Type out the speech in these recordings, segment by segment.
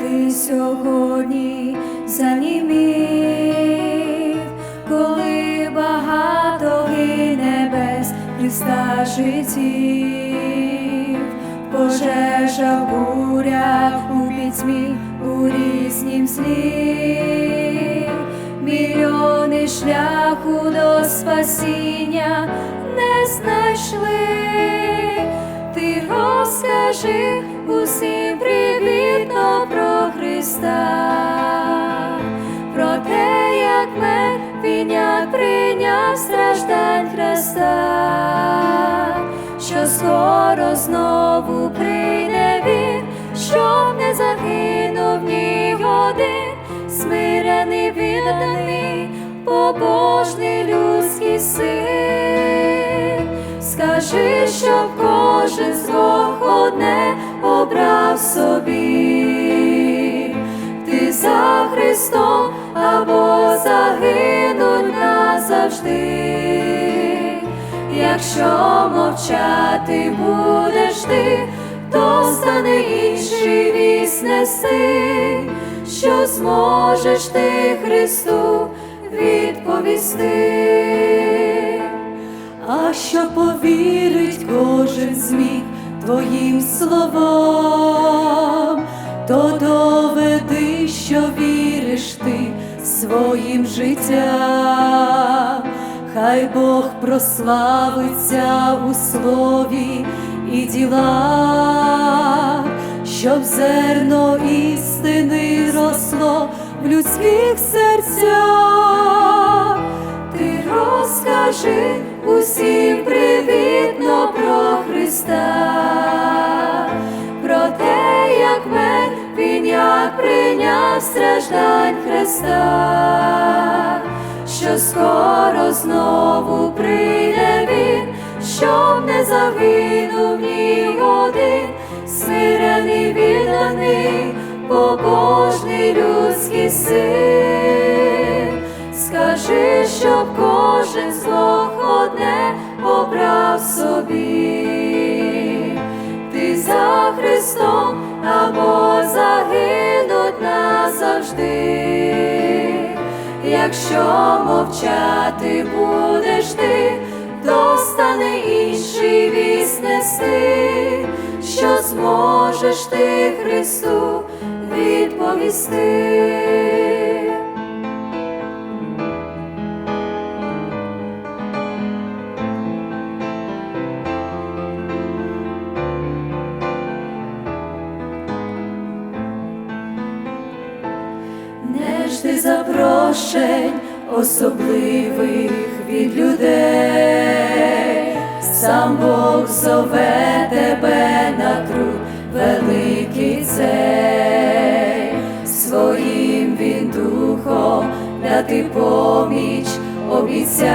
він сьогодні занімів, коли багато гине без Христа життів, пожежа буря у пітьмі у різнім злі, мільйони шляху до спасіння не знайшли. Ти розкажи усім привітно про Христа, про те, як мер він як прийняв страждань Христа, що скоро знову прийде він, щоб не загинув ні один, смирений відданий, побожний людський син. Скажи, щоб кожен з одне обрав собі, ти за Христом або загинуть назавжди. Якщо мовчати будеш ти, то стане інший вісь нести, що зможеш ти Христу відповісти. А що повірить кожен зміг твоїм словам, то доведи, що віриш ти своїм життям, хай Бог прославиться у слові і ділах, щоб зерно істини росло в людських серцях. Ти розкажи усім привітно про Христа, страждань Христа, що скоро знову прийде він, щоб не загинув ні один, смирений відданий, побожний людський син. Скажи, щоб кожен з двох одне обрав собі, ти за Христом або назавжди. Якщо мовчати будеш ти, то стане інший нести, що зможеш ти Христу відповісти. Запрошень особливих від людей, сам Бог зове тебе на круг великий цей, своїм він духом дати поміч обіцяв,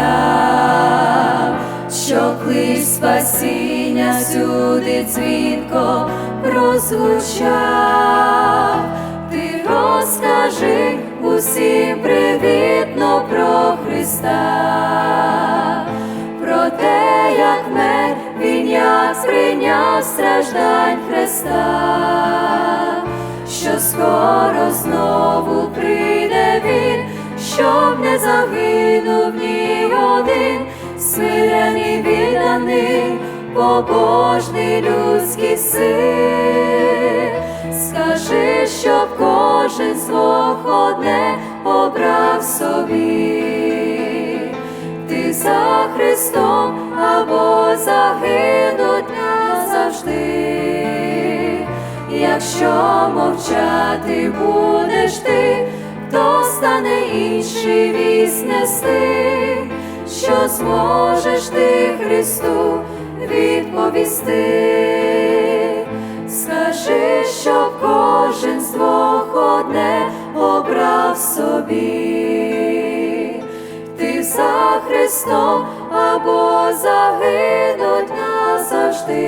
що клич спасіння сюди дзвінко прозвучав. Розкажи усім привітно про Христа, про те, як мер він як сприйняв страждань Христа, що скоро знову прийде він, щоб не загинув ні один, смирений відданий, побожний людський син. З одне обрав собі, ти за Христом або загинуть назавжди. Якщо мовчати будеш ти, то стане інший вісь нести, що зможеш ти Христу відповісти. Одне обрав собі, ти за Христом або загинуть назавжди.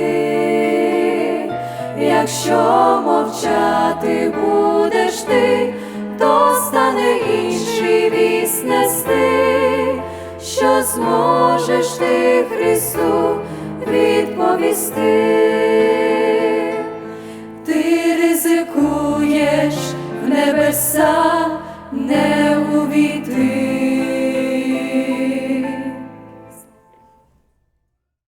Якщо мовчати будеш ти, то стане інший вісь нести, що зможеш ти Христу відповісти. Небеса не.